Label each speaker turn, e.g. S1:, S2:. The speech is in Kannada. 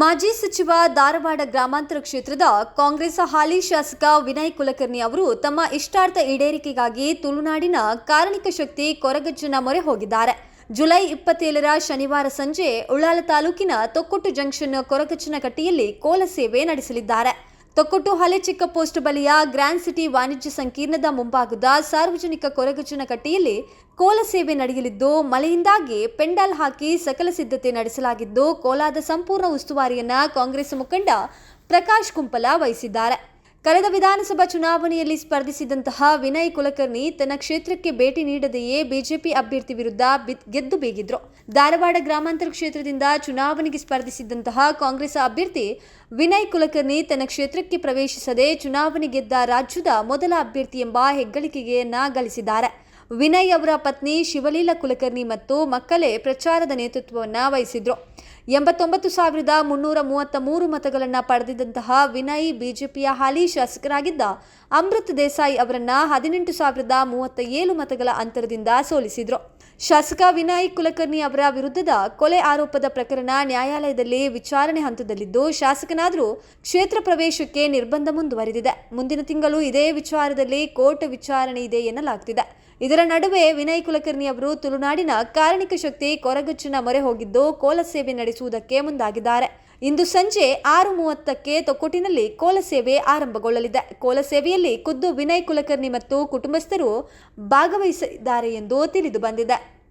S1: ಮಾಜಿ ಸಚಿವ ಧಾರವಾಡ ಗ್ರಾಮಾಂತರ ಕ್ಷೇತ್ರದ ಕಾಂಗ್ರೆಸ್ ಹಾಲಿ ಶಾಸಕ ವಿನಯ್ ಕುಲಕರ್ಣಿ ಅವರು ತಮ್ಮ ಇಷ್ಟಾರ್ಥ ಈಡೇರಿಕೆಗಾಗಿ ತುಳುನಾಡಿನ ಕಾರಣಿಕ ಶಕ್ತಿ ಕೊರಗಜ್ಜನ ಮೊರೆ ಹೋಗಿದ್ದಾರೆ. ಜುಲೈ ಇಪ್ಪತ್ತೇಳರ ಶನಿವಾರ ಸಂಜೆ ಉಳ್ಳಾಲ ತಾಲೂಕಿನ ತೊಕ್ಕೊಟ್ಟು ಜಂಕ್ಷನ್ ಕೊರಗಜ್ಜನಕಟ್ಟಿಯಲ್ಲಿ ಕೋಲ ಸೇವೆ ನಡೆಸಲಿದ್ದಾರೆ. ತೊಕ್ಕೊಟ್ಟು ಹಳೆ ಚಿಕ್ಕ ಪೋಸ್ಟ್ ಬಳಿಯ ಗ್ರ್ಯಾಂಡ್ ಸಿಟಿ ವಾಣಿಜ್ಯ ಸಂಕೀರ್ಣದ ಮುಂಭಾಗದ ಸಾರ್ವಜನಿಕ ಕೊರಗಜ್ಜನಕಟ್ಟಿಯಲ್ಲಿ ಕೋಲ ಸೇವೆ ನಡೆಯಲಿದ್ದು, ಮಳೆಯಿಂದಾಗಿ ಪೆಂಡಾಲ್ ಹಾಕಿ ಸಕಲ ಸಿದ್ಧತೆ ನಡೆಸಲಾಗಿದ್ದು, ಕೋಲಾದ ಸಂಪೂರ್ಣ ಉಸ್ತುವಾರಿಯನ್ನ ಕಾಂಗ್ರೆಸ್ ಮುಖಂಡ ಪ್ರಕಾಶ್ ಕುಂಪಲ ವಹಿಸಿದ್ದಾರೆ. ಕಳೆದ ವಿಧಾನಸಭಾ ಚುನಾವಣೆಯಲ್ಲಿ ಸ್ಪರ್ಧಿಸಿದಂತಹ ವಿನಯ್ ಕುಲಕರ್ಣಿ ತನ್ನ ಕ್ಷೇತ್ರಕ್ಕೆ ಭೇಟಿ ನೀಡದೆಯೇ ಬಿಜೆಪಿ ಅಭ್ಯರ್ಥಿ ವಿರುದ್ಧ ಗೆದ್ದು ಬೀಗಿದ್ರು. ಧಾರವಾಡ ಗ್ರಾಮಾಂತರ ಕ್ಷೇತ್ರದಿಂದ ಚುನಾವಣೆಗೆ ಸ್ಪರ್ಧಿಸಿದ್ದಂತಹ ಕಾಂಗ್ರೆಸ್ ಅಭ್ಯರ್ಥಿ ವಿನಯ್ ಕುಲಕರ್ಣಿ ತನ್ನ ಕ್ಷೇತ್ರಕ್ಕೆ ಪ್ರವೇಶಿಸದೆ ಚುನಾವಣೆ ಗೆದ್ದ ರಾಜ್ಯದ ಮೊದಲ ಅಭ್ಯರ್ಥಿ ಎಂಬ ಹೆಗ್ಗಳಿಕೆಯನ್ನ ಗಳಿಸಿದ್ದಾರೆ. ವಿನಯ್ ಅವರ ಪತ್ನಿ ಶಿವಲೀಲಾ ಕುಲಕರ್ಣಿ ಮತ್ತು ಮಕ್ಕಳೇ ಪ್ರಚಾರದ ನೇತೃತ್ವವನ್ನು ವಹಿಸಿದ್ರು. ಎಂಬತ್ತೊಂಬತ್ತು ಸಾವಿರದ ಮುನ್ನೂರ ಮೂವತ್ತ ಮೂರು ಮತಗಳನ್ನು ಪಡೆದಿದ್ದಂತಹ ವಿನಯ್ ಬಿಜೆಪಿಯ ಹಾಲಿ ಶಾಸಕರಾಗಿದ್ದ ಅಮೃತ್ ದೇಸಾಯಿ ಅವರನ್ನ ಹದಿನೆಂಟು ಸಾವಿರದ ಮೂವತ್ತ ಏಳು ಮತಗಳ ಅಂತರದಿಂದ ಸೋಲಿಸಿದ್ರು. ಶಾಸಕ ವಿನಯ್ ಕುಲಕರ್ಣಿ ಅವರ ವಿರುದ್ಧದ ಕೊಲೆ ಆರೋಪದ ಪ್ರಕರಣ ನ್ಯಾಯಾಲಯದಲ್ಲಿ ವಿಚಾರಣೆ ಹಂತದಲ್ಲಿದ್ದು ಶಾಸಕನಾದರೂ ಕ್ಷೇತ್ರ ಪ್ರವೇಶಕ್ಕೆ ನಿರ್ಬಂಧ ಮುಂದುವರೆದಿದೆ. ಮುಂದಿನ ತಿಂಗಳು ಇದೇ ವಿಚಾರದಲ್ಲಿ ಕೋರ್ಟ್ ವಿಚಾರಣೆ ಇದೆ ಎನ್ನಲಾಗ್ತಿದೆ. ಇದರ ನಡುವೆ ವಿನಯ್ ಕುಲಕರ್ಣಿ ಅವರು ತುಳುನಾಡಿನ ಕಾರಣಿಕ ಶಕ್ತಿ ಕೊರಗುಚ್ಚಿನ ಮೊರೆ ಹೋಗಿದ್ದು ಕೋಲ ಸೇವೆ ನಡೆಸುವುದಕ್ಕೆ ಮುಂದಾಗಿದ್ದಾರೆ. ಇಂದು ಸಂಜೆ ಆರು ಮೂವತ್ತಕ್ಕೆ ತೊಕ್ಕೊಟ್ಟಿನಲ್ಲಿ ಕೋಲ ಸೇವೆ ಆರಂಭಗೊಳ್ಳಲಿದೆ. ಕೋಲ ಸೇವೆಯಲ್ಲಿ ಖುದ್ದು ವಿನಯ್ ಕುಲಕರ್ಣಿ ಮತ್ತು ಕುಟುಂಬಸ್ಥರು ಭಾಗವಹಿಸಿದ್ದಾರೆ ಎಂದು ತಿಳಿದು ಬಂದಿದೆ.